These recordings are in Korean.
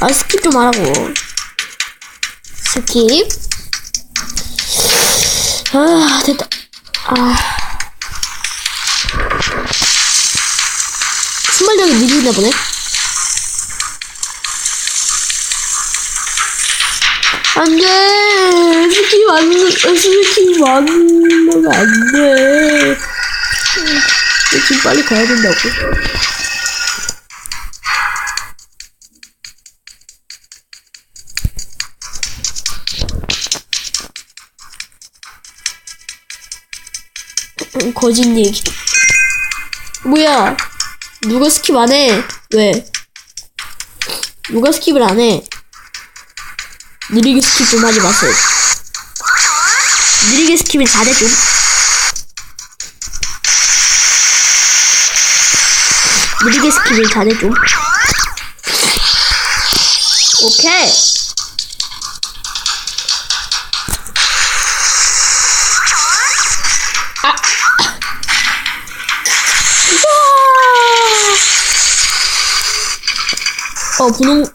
아, 스킵 좀 하라고. 스킵. 아, 됐다. 아. 순발력이 느리나 보네. 안 돼! 스킵 안, 스킵 안, 넣으면 안 돼. 음, 지금 빨리 가야 된다고. 음, 거짓 얘기. 뭐야? 누가 스킵 안 해? 왜? 누가 스킵을 안 해? 느리게 스킵 좀 하지 마세요. 느리게 스킵은 잘해 좀. 느리게 스킵을 잘해 좀. 오케이. 아. 아. 어 분홍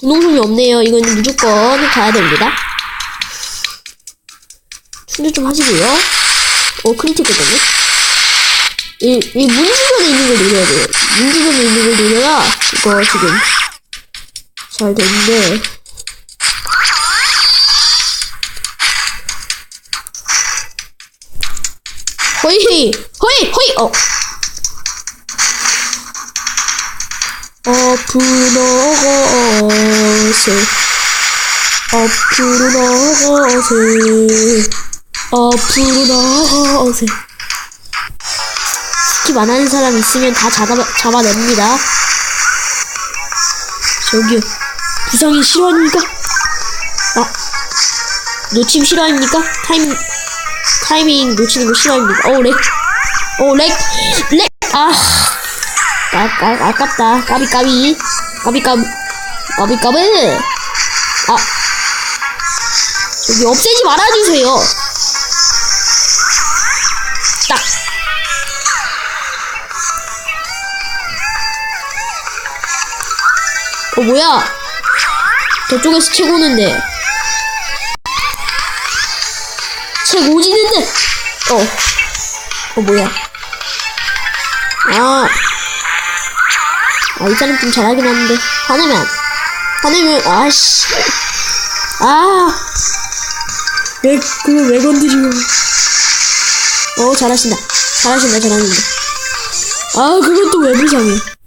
분홍송이 없네요. 이건 무조건 가야 됩니다. 충전 좀 하시고요. 어 크리티거든요. 이, 이 문주변에 있는 걸 노려야 돼요. 문주변에 있는 걸 노려야 이거 지금 잘 되는데 허이 허이 허이 어. 앞으로 나가세. 앞으로 나가세. 앞으로 나가세. 스킵 안 하는 사람 있으면 다 잡아, 잡아냅니다. 저기요. 부상이 싫어합니까? 아 놓침 싫어합니까? 타이밍 타이밍 놓치는 거 싫어합니까? 어 렉. 어 렉. 렉. 아. 아, 아, 아깝다. 까비, 까비. 까비, 까비. 까비, 까비. 아. 여기 없애지 말아주세요. 딱. 어, 뭐야. 저쪽에서 책 오는데. 책 오지는데. 어. 어, 뭐야. 아. 아, 이 사람 좀 잘하긴 하는데. 화내면, 화내면, 아씨. 아. 왜, 그걸 왜 건드리고. 어, 잘하신다. 잘하신다, 잘하신다. 아, 그건 또 왜 불쌍해.